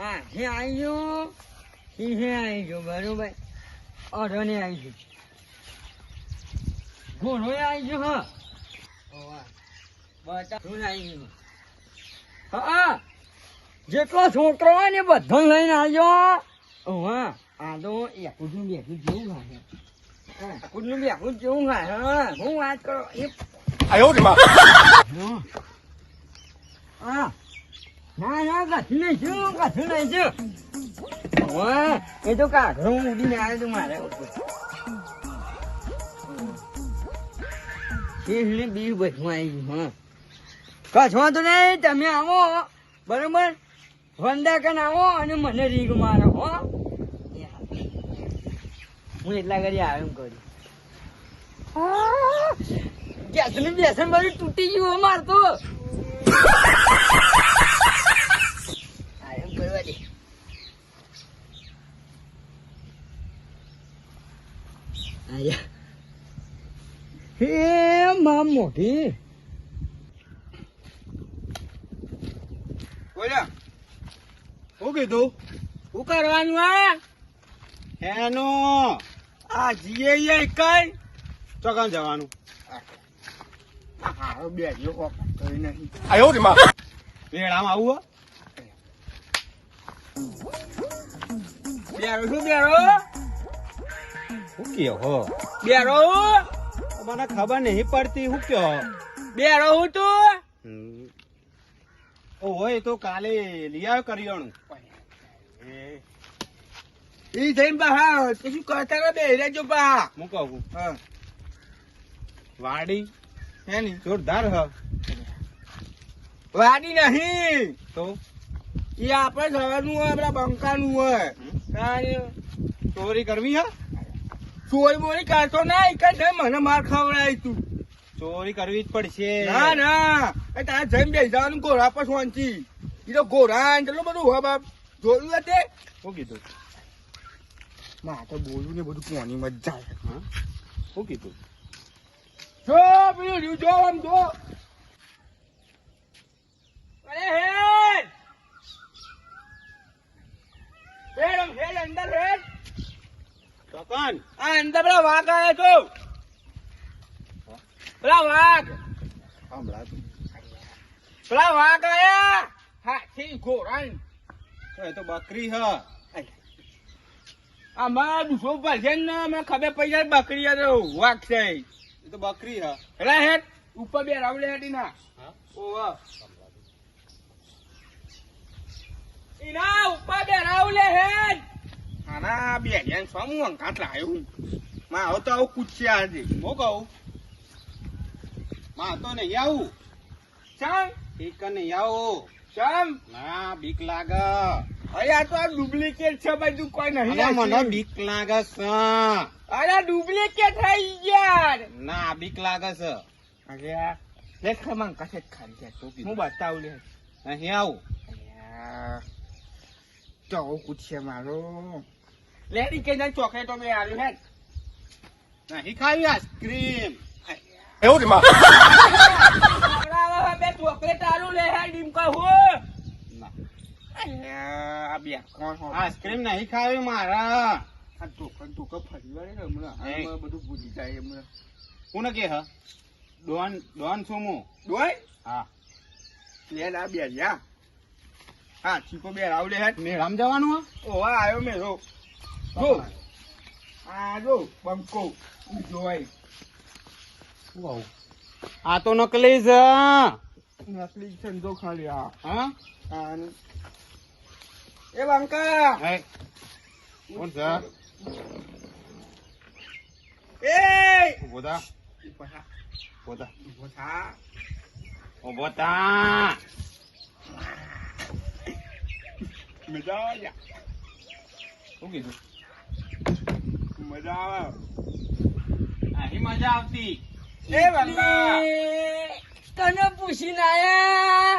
આ હે આવી ગયો સિંહે આવી ગયો બરોબર. અઢને આવી ગયો ઘોડો આવી હા. બધા આવી ગયું હા. જેટલો છોકરો હોય ને બધો લઈને આવજો હા. આ તો એકુટનું બેકું જેવું ખાશે એકુટનું બેકું જેવું ખાશે હું. વાત કરો એ આવ્યો હા. ના ના કશું નહીં શું કશું નહીં શું હા એ તો કાઘરો ઉડીને આવ્યો તું મારે સિંહને બી બસમાં આવી, હા. કશો તો નહીં, તમે આવો, બરોબર? વંદાકન આવો અને મને રીગ મારો, હો. હું એટલા કરી આવ્યો એમ કર્યું ગેસનું બેસન બધું તૂટી ગયું મારતો આ એમ કરવા દે આયા હે મોઢી બોલ્યા શું કીધું શું કરવાનું આ? એનો. આ જીએ કઈ? ચોકાન જવાનું. બે નહીં આયો રે માં. વેળામાં આવું બેરો શું બેરો? શું કહો બેરો? મને ખબર નહીં પડતી હું કયો? બેરો હું તું? હોય તો કાલે લઈ આવ્યો કરિયાણું. એ. જઈને બહાર કશું કરતા ને બે? રેજો બા. હું કહું? હા. વાડી? હે ની જોરદાર હ. વાડી નહીં. તો? એ આપણે જવાનું હોય આપણા બંકાનું હોય. ચોરી કરવી હે? ચોરી બોરી કાઢતો ના જ મને માર ખવડાય તું. ચોરી કરવી જ પડશે. ના ના. એ તારે જઈને બેસી જવાનું ઘોડા પર વાંચી એ તો ઘોડા એટલું બધું હોય બાપ. જોયું હતે શું કીધું? માં તો બોલું ને બધું કોની મજા આવે. શું કીધું? જો પેલું જો આમ જો અરે હેડ હેડ આમ હેડ અંદર હેડ ચોકાન આ અંદર પેલા વાઘ આવ્યા છો. પેલા વાઘ. પેલા વાઘ આયા. હાથી ને. એ તો બકરી હા. આમાં દુસો ભરશે ને અમે ખબર પૈસા બકરી વાઘ છે. એ તો બકરી હ. એટલે ઉપર બે રાવડે હેડી ના. ઓવા એના ઉપર બે રાવલે હેડ આના બે જણ સામું અંકાત લાયો માં આવો તો આવું કૂચ્યા હતી હું કહું? માં તો નહીં આવું. ચમ? એક નહીં આવું. ચમ? ના બીક લાગે. અરે આ તો આ ડુપ્લિકેટ છે બધું કોઈ નહીં અરે મને. બીક લાગે છે. અરે ડુપ્લિકેટ થઈ યાર ના બીક લાગે છે. અરે લેખમાં કશે ખાલી છે શું હું? બતાવું લે. અહીં આવું. તો કૂચ્છે મારો. લેડી મેં આવ્યું નહીં ખાવી આઈસ્ક્રીમ. એવું જ માં. ડીમકા હો. આઈસ્ક્રીમ નહીં ખાવી મારા. આ ફરી વળે ને હમણાં. બધું ભૂલી જાય હમણાં. કોને કે હા? ડોન ડોન સોમો હા. લેડ આ બે હા હા ચીકો બે રાવ લે મેળામ જવાનું હા? ઓવા આવ્યો મેળો. મેરો જો આ જો બંકો જોય વાવ. આ તો નકલી છે નકલી સંજો ખાલી આ હા આ ને. એ બંકા હે કોણ છે એ ઊભો થા ઊભો થા, ઊભો થા ઊભો થા. ઊભો થા મજા આવે યા. શું કીધું મજા આવે. અહીં મજા આવતી. એ તને પૂછીને આયા.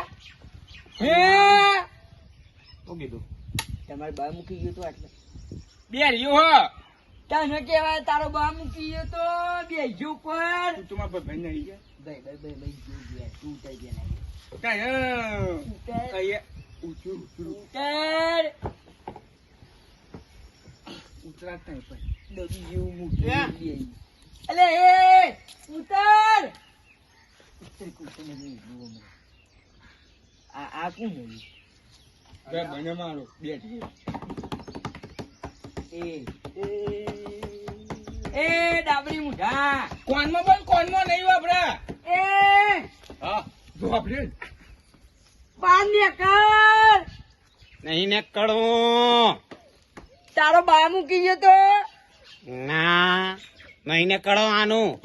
હે? શું કીધું? તમારે બા મૂકી ગયો તો આટલે. બે રહ્યો હો. તને કેવાય તારો બા મૂકી ગયો તો બે ગયો પર તું તમારા ભાઈ નહીં ગયા? ભાઈ ભાઈ ભાઈ ભાઈ ગયો ગયા તું ઉતાઈ ગયા નહીં અહીંયા ઉતર. ઉતરાતા નહીં પણ. જેવું. અલે એ ઉતર ઉતર કે ઉતર! નહીં જુઓ મને. આ આ કોણ છે? બે બને મારો. બે. એ. એ ડાબડી મુઢા. કોનમાં પણ કોનમાં નહીં વાપરા? એ હા જો આપણે પાન્ય કર નહીં ને કડવો તારો બા મૂકી ગયો તો? ના મહિને ને આનું.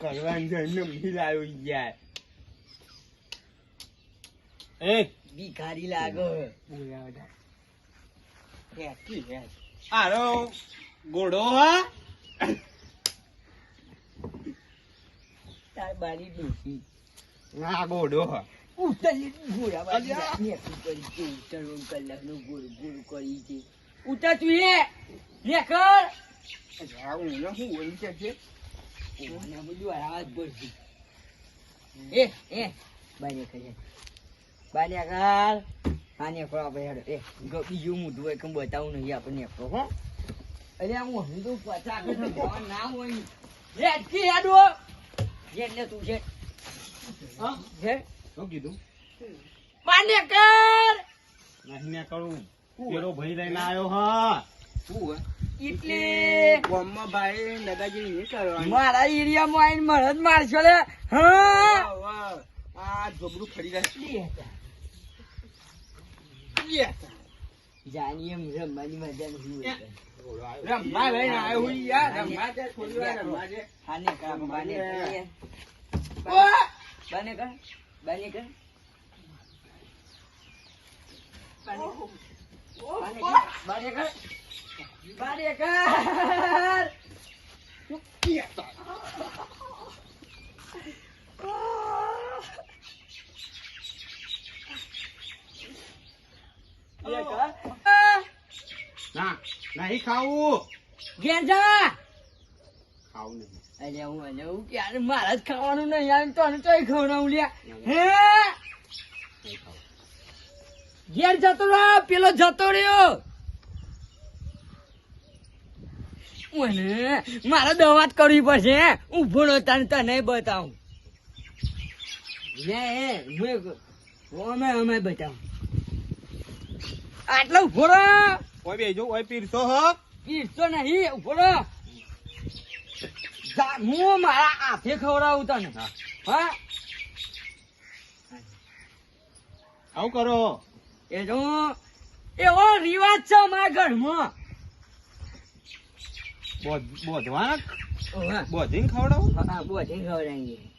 કરવાનું એમને મિલાયો યાર એ ભિખારી લાગો. હેકી હે. આરો ગોડો હા? તાર બારી ડોસી. ના ગોડો હા. ઉતરી ઘોડા બારી અલ્યા. નેકું કરી છે ઉતરવું કલાકનું ગોળ ગોળ કરી છે. ઉતર તું એ હું હું બોલી છે ઓને બધું આવાજ એ એ બાને કરે બાને કર આને કરો આપણે હેડો. એ બીજું મોઢું હોય કેમ બતાવું નહીં આપણે હો. અરે હું હિન્દુ પચાસ ના હોય. હેડો હેડ. તું છે હા? શું કીધું? માન્ય કર નહીં ને કરું. પેલો ભાઈ લઈને આવ્યો હા. એટલે ગામમાં ભાઈ દાદાજી નહીં કરવાનું. મારા એરિયામાં આવીને મરદ મારશો લે હા? આ જબરું ફરી જાય જાણીએ રમવાની મજા નથી. રમવા લઈને આવ્યો હું યાર રમવા થોડી વાર. બાને કર, બાને કર. ના નહીં ખાવું. ઘેર જા. ખાવું નહીં. હું હું ક્યારે મારા જ ખાવાનું નહીં આવે તો તોય ખવડાવું લ્યા. હે? ઘેર જતો રહ્યો પેલો જતો રહ્યો. મને મારે દવા જ કરવી પડશે હે? ઊભો નો તને તને બતાવું. અમે અમે બતાવું. આટલો ઊભો ઓય બેજો ઓય પીરસો હ. પીરતો નહીં જા, હું મારા હાથે ખવડાવું તને. હા. આવું કરો. એ જો એવો રિવાજ છે અમારા ઘરમાં. બોધ- બોધવાના બોધીને ખવડાવું? હા ખવડાવી ખવડાવીએ.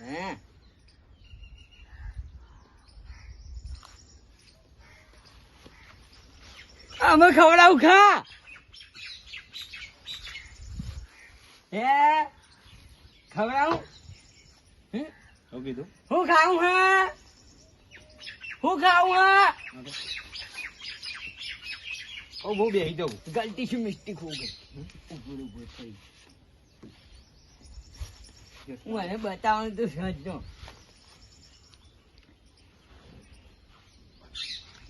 હે. અમે ખવડાવું ખા. હે? ખવડાવું? શું કીધું? હું ખાવું હે? હું ખાવું હે? ઓ બહુ બેહી દઉં ગલતી થી મિસ્ટેક હો ગઈ ઉપર ઉપર થઈ. મને બતાવવાનું તો સજનો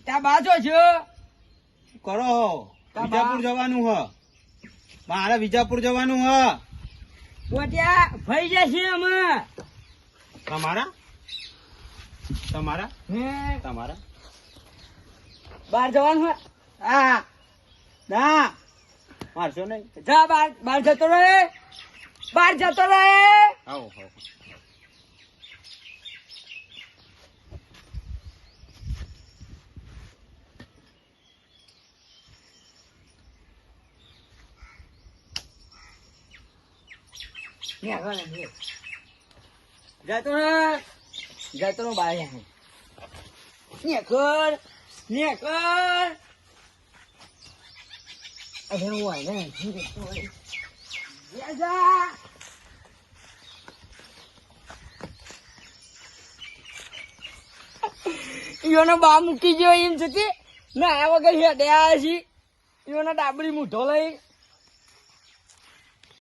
ત્યાં બાજો છો શું કરો. હો વિજાપુર જવાનું હ. મારે વિજાપુર જવાનું હ. પોટ્યા ફઈ જશે અમે. તમારા? તમારા? હે? તમારા? બહાર જવાનું હોય? હા. ના. મારશો નહીં. જા બહાર બહાર જતો રહે. બહાર જતો રહે. આવો આવો. જતો જતો ને બા મૂકી ગયો એમ છતી ના વગર હેડ્યા છીએ. એનો ડાબરી મૂઢો લઈ.